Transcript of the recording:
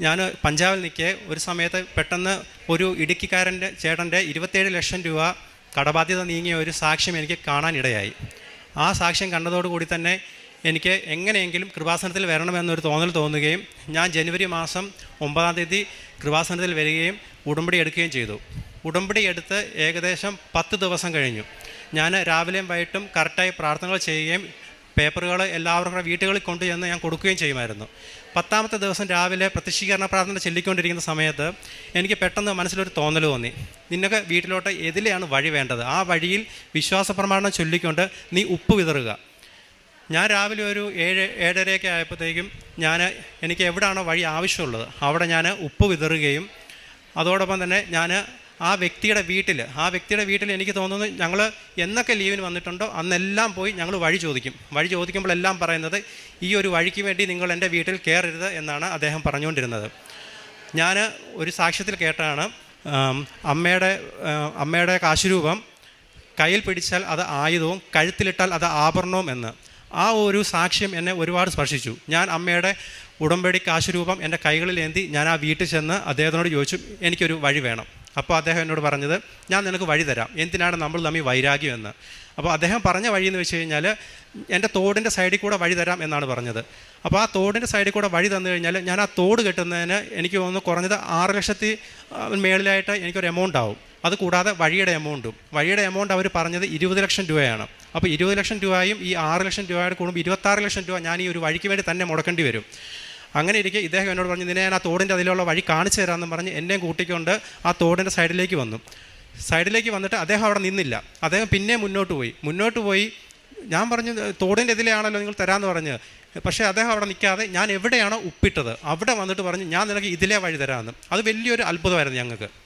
ഞാൻ പഞ്ചാബിൽ നിൽക്കെ ഒരു സമയത്ത് പെട്ടെന്ന് ഒരു ഇടുക്കിക്കാരന്റെ ചേട്ടന്റെ ഇരുപത്തേഴ് ലക്ഷം രൂപ കടബാധ്യത നീങ്ങിയ ഒരു സാക്ഷ്യം എനിക്ക് കാണാനിടയായി. ആ സാക്ഷ്യം കണ്ടതോടുകൂടി തന്നെ എനിക്ക് എങ്ങനെയെങ്കിലും കൃപാസനത്തിൽ വരണമെന്നൊരു തോന്നൽ തോന്നുകയും ഞാൻ ജനുവരി മാസം ഒമ്പതാം തീയതി കൃപാസനത്തിൽ വരികയും ഉടമ്പടി എടുക്കുകയും ചെയ്തു. ഉടമ്പടി എടുത്ത് ഏകദേശം പത്ത് ദിവസം കഴിഞ്ഞു. ഞാൻ രാവിലെയും വൈകിട്ടും കറക്റ്റായി പ്രാർത്ഥനകൾ ചെയ്യുകയും പേപ്പറുകൾ എല്ലാവർക്കും വീട്ടുകളിൽ കൊണ്ടുചെന്ന് ഞാൻ കൊടുക്കുകയും ചെയ്യുമായിരുന്നു. പത്താമത്തെ ദിവസം രാവിലെ പ്രതിഷ്ഠീകരണ പ്രാർത്ഥന ചൊല്ലിക്കൊണ്ടിരിക്കുന്ന സമയത്ത് എനിക്ക് പെട്ടെന്ന് മനസ്സിലൊരു തോന്നൽ തോന്നി. നിന്നൊക്കെ വീട്ടിലോട്ട് എതിലെയാണ് വഴി വേണ്ടത്? ആ വഴിയിൽ വിശ്വാസ പ്രമാണം ചൊല്ലിക്കൊണ്ട് നീ ഉപ്പ് വിതറുക. ഞാൻ രാവിലെ ഒരു ഏഴ് ഏഴരയൊക്കെ ആയപ്പോഴത്തേക്കും ഞാൻ എനിക്ക് എവിടെയാണോ വഴി ആവശ്യമുള്ളത് അവിടെ ഞാൻ ഉപ്പ് വിതറുകയും അതോടൊപ്പം തന്നെ ഞാൻ ആ വ്യക്തിയുടെ വീട്ടിൽ ആ വ്യക്തിയുടെ വീട്ടിൽ എനിക്ക് തോന്നുന്നു ഞങ്ങൾ എന്നൊക്കെ ലീവിന് വന്നിട്ടുണ്ടോ അന്നെല്ലാം പോയി ഞങ്ങൾ വഴി ചോദിക്കും. വഴി ചോദിക്കുമ്പോഴെല്ലാം പറയുന്നത് ഈ ഒരു വഴിക്ക് വേണ്ടി നിങ്ങൾ എന്റെ വീട്ടിൽ കയറരുത് എന്നാണ് അദ്ദേഹം പറഞ്ഞുകൊണ്ടിരുന്നത്. ഞാൻ ഒരു സാക്ഷ്യത്തിൽ കേട്ടാണ് അമ്മയുടെ അമ്മയുടെ കാശുരൂപം കയ്യിൽ പിടിച്ചാൽ അത് ആയുധവും കഴുത്തിലിട്ടാൽ അത് ആഭരണവും എന്ന്. ആ ഒരു സാക്ഷ്യം എന്നെ ഒരുപാട് സ്പർശിച്ചു. ഞാൻ അമ്മയുടെ ഉടമ്പടി കാശുരൂപം എന്റെ കൈകളിൽ ഏന്തി ഞാൻ ആ വീട്ടിൽ ചെന്ന് അദ്ദേഹത്തിനോട് ചോദിച്ചു എനിക്കൊരു വഴി വേണം. അപ്പോൾ അദ്ദേഹം എന്നോട് പറഞ്ഞത് ഞാൻ നിനക്ക് വഴി തരാം. എന്തിനാണ് നമ്മൾ തമ്മിൽ വൈരാഗ്യം എന്ന്? അപ്പോൾ അദ്ദേഹം പറഞ്ഞ വഴി എന്ന് വെച്ച് കഴിഞ്ഞാൽ എന്റെ തോടിന്റെ സൈഡിൽ കൂടെ വഴി തരാം എന്നാണ് പറഞ്ഞത്. അപ്പോൾ ആ തോടിന്റെ സൈഡിൽ കൂടെ വഴി തന്നു കഴിഞ്ഞാൽ ഞാൻ ആ തോട് കെട്ടുന്നതിന് എനിക്ക് തോന്നുന്നു കുറഞ്ഞത് ആറ് ലക്ഷത്തി മേളിലായിട്ട് എനിക്കൊരു എമൗണ്ട് ആവും. അത് കൂടാതെ വഴിയുടെ എമൗണ്ടും വഴിയുടെ എമൗണ്ട് അവർ പറഞ്ഞത് ഇരുപത് ലക്ഷം രൂപയാണ്. അപ്പോൾ ഇരുപത് ലക്ഷം രൂപയും ഈ ആറ് ലക്ഷം രൂപയുടെ കൂടുമ്പോൾ ഇരുപത്താറ് ലക്ഷം രൂപ ഞാൻ ഈ ഒരു വഴിക്ക് വേണ്ടി തന്നെ മുടക്കേണ്ടി വരും. അങ്ങനെ ഇരിക്കെ ഇദ്ദേഹം എന്നോട് പറഞ്ഞു നിന്നെ ഞാൻ ആ തോടിന്റെ അതിലുള്ള വഴി കാണിച്ചു തരാമെന്ന് പറഞ്ഞ് എന്നെയും കൂട്ടിക്കൊണ്ട് ആ തോടിന്റെ സൈഡിലേക്ക് വന്നു. സൈഡിലേക്ക് വന്നിട്ട് അദ്ദേഹം അവിടെ നിന്നില്ല. അദ്ദേഹം പിന്നെ മുന്നോട്ട് പോയി. മുന്നോട്ട് പോയി ഞാൻ പറഞ്ഞു തോടിന്റെ ഇതിലെയാണല്ലോ നിങ്ങൾ തരാമെന്ന് പറഞ്ഞ്. പക്ഷേ അദ്ദേഹം അവിടെ നിൽക്കാതെ ഞാൻ എവിടെയാണോ ഉപ്പിട്ടത്. അവിടെ വന്നിട്ട് പറഞ്ഞു ഞാൻ നിനക്ക് ഇതിലേ വഴി തരാമെന്ന്. അത് വലിയൊരു അത്ഭുതമായിരുന്നു ഞങ്ങൾക്ക്.